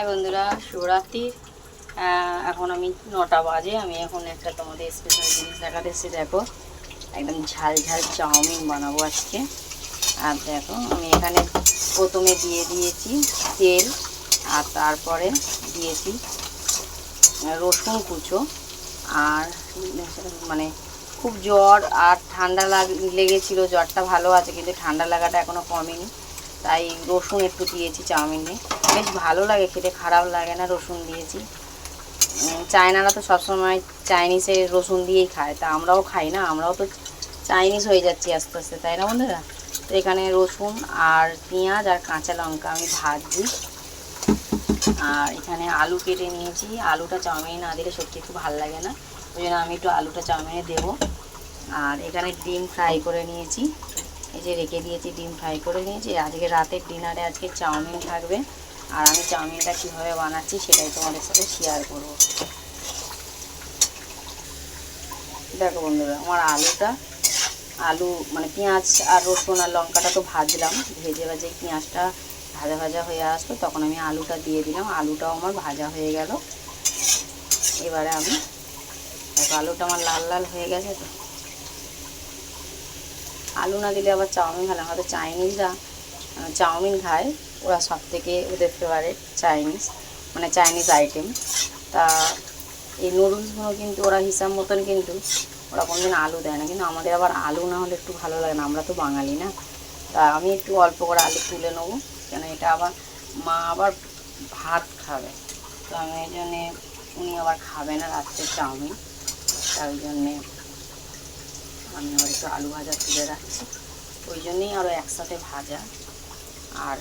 High বন্ধুরা শিবরাত্রির আহ, এখন আমি নটা বাজে আমি এখন একটা তোমাদের স্পেশাল জিনিস দেখাতে এসেছি দেখো। একদম ঝাল ঝাল চাউমিন বানাবো আজকে। আর দেখো আমি এখানে প্রথমে দিয়ে দিয়েছি তেল আর তারপরে দিয়েছি রসুন কুচো। আর মানে খুব জ্বর আর ঠান্ডা লাগ লেগেছিলো জ্বরটা ভালো আছে কিন্তু ঠান্ডা লাগাটা এখনও কমেনি। তাই রসুন একটু দিয়েছি চাউমিনে। বেশ ভালো লাগে খেতে, খারাপ লাগে না রসুন দিয়েছি। চায়নারা তো সবসময় চাইনিজে রসুন দিয়েই খায়। তা আমরাও খাই না, আমরাও তো চাইনিজ হয়ে যাচ্ছি আস্তে আস্তে, তাই না বন্ধুরা? তো এখানে রসুন আর পেঁয়াজ আর কাঁচা লঙ্কা আমি ভাজছি আর এখানে আলু কেটে নিয়েছি। আলুটা চাউমিনে না দিলে সত্যি একটু ভালো লাগে না। ওই জন্য আমি একটু আলুটা চাউমিনে দেবো। আর এখানে ডিম ফ্রাই করে নিয়েছি। এই যে রেখে দিয়েছি, ডিম ফ্রাই করে নিয়েছি। আজকে রাতের ডিনারে আজকে চাউমিন থাকবে। আর আমি চাউমিনটা কীভাবে বানাচ্ছি সেটাই তোমাদের সাথে শেয়ার করব। দেখো বন্ধুরা, আমার আলুটা, আলু মানে পেঁয়াজ আর রসুন আর লঙ্কাটা তো ভাজলাম। ভেজে ভাজে পেঁয়াজটা ভাজা ভাজা হয়ে আসলো, তখন আমি আলুটা দিয়ে দিলাম। আলুটাও আমার ভাজা হয়ে গেল। এবারে আমি, দেখো আলুটা আমার লাল লাল হয়ে গেছে তো। আলু না দিলে আবার চাউমিন ভালো হয়তো চাইনিজরা চাউমিন খায়। ওরা সব থেকে ওদের ফেভারিট চাইনিজ মানে চাইনিজ আইটেম তা এই নুডলসগুলো কিন্তু ওরা হিসাব মতন কিন্তু ওরা কোনোদিন আলু দেয় না। কিন্তু আমাদের আবার আলু না হলে একটু ভালো লাগে না। আমরা তো বাঙালি না। তা আমি একটু অল্প করে আলু তুলে নেব। কেন এটা আবার মা আবার ভাত খাবে। তো আমি এই জন্যে উনি আবার খাবে না রাত্রে চাউমিন। তাই জন্যে আমি আবার একটু আলু ভাজা তুলে রাখছি। ওই জন্যেই আরও একসাথে ভাজা। আর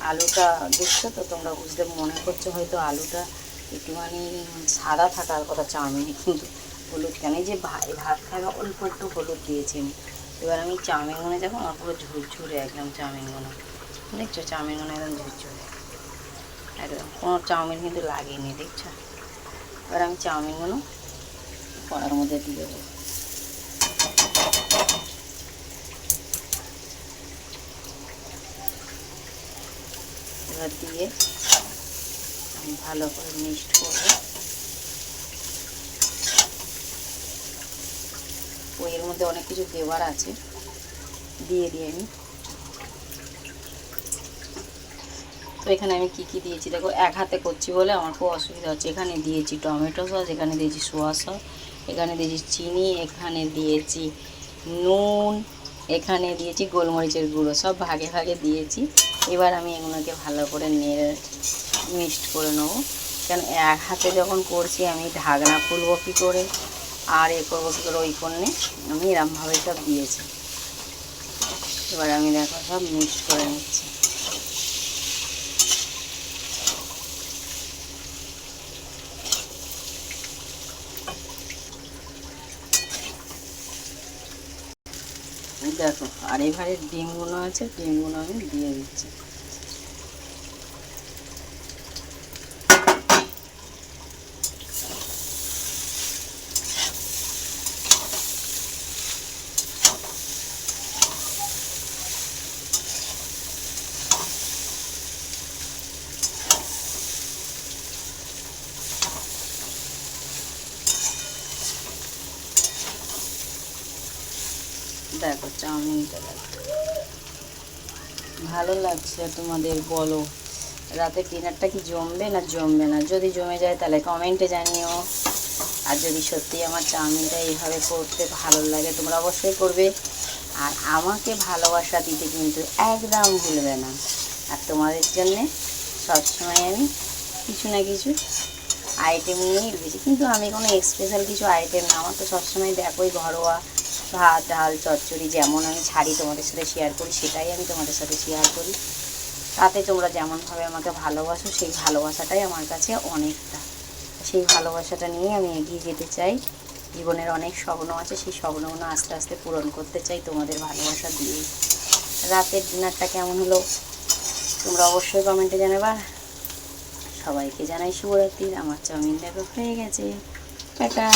আলুটা দেখছ তো, তোমরা বুঝতে মনে করছ হয়তো আলুটা একটুখানি সাদা থাকার কথা, চাউমিনে কিন্তু হলুদ কেন? যে ভাই, ভাত খাবে অল্প একটু হলুদ দিয়েছি আমি। এবার আমি চাউমিনগুলো দেখো, আমার পুরো ঝুরঝুরে, একদম চাউমিনগুলো। দেখছ? চাউমিনগুলো একদম ঝুরঝুরে। একদম। কোনো চাউমিন কিন্তু লাগেনি, দেখছ? এবার আমি চাউমিনগুলো কড়ার মধ্যে দিয়ে দেবো। এবার দিয়ে আমি ভালো করে মিক্সড করব। ওই এর মধ্যে অনেক কিছু দেওয়ার আছে। দিয়ে দিই আমি। তো এখানে আমি কি কি দিয়েছি? দেখো, এক হাতে করছি বলে আমার খুব অসুবিধা হচ্ছে। এখানে দিয়েছি টমেটো সস, এখানে দিয়েছি সোয়া সস এখানে দিয়েছি চিনি, এখানে দিয়েছি নুন, এখানে দিয়েছি গোলমরিচের গুঁড়ো, সব ভাগে ভাগে দিয়েছি। এবার আমি এগুলোকে ভালো করে নেড়ে মিক্সড করে নেব। কেন এক হাতে যখন করছি আমি ঢাকনা খুলবো কী করে, আর এ করব কী করে ওই করলে আমি এরমভাবে সব দিয়েছি। এবার আমি দেখো সব মিক্সড করে নিচ্ছি। দেখো আর এবারে ডিমগুলো আছে ডিমগুলো আমি দিয়ে দিচ্ছি। দেখো, চাউমিনটা দেখো। ভালো লাগছে তোমাদের, বলো। রাতে ডিনারটা কি জমবে না জমবে না? যদি জমে যায় তাহলে কমেন্টে জানিও। আর যদি সত্যি আমার চাউমিনটা এইভাবে করতে ভালো লাগে, তোমরা অবশ্যই করবে। আর আমাকে ভালোবাসা দিতে কিন্তু একদম ভুলবে না। আর তোমাদের জন্যে সবসময় আমি কিছু না কিছু আইটেম নিয়েই রয়েছি কিন্তু আমি কোনো স্পেশাল কিছু আইটেম না। আমার তো সবসময় দেখোই ঘরোয়া ভাত, ডাল, চচ্চড়ি যেমন আমি ছাড়ি তোমাদের সাথে শেয়ার করি, সেটাই আমি তোমাদের সাথে শেয়ার করি। তাতে তোমরা যেমনভাবে আমাকে ভালোবাসো, সেই ভালোবাসাটাই আমার কাছে অনেকটা। সেই ভালোবাসাটা নিয়ে আমি এগিয়ে যেতে চাই। জীবনের অনেক স্বপ্ন আছে, সেই স্বপ্নগুলো আস্তে আস্তে পূরণ করতে চাই তোমাদের ভালোবাসা দিয়ে রাতের ডিনারটা কেমন হলো? তোমরা অবশ্যই কমেন্টে জানাবা। সবাইকে জানাই শুভরাত্রির আমার চাউমিন দেখো হয়ে গেছে। টাটা!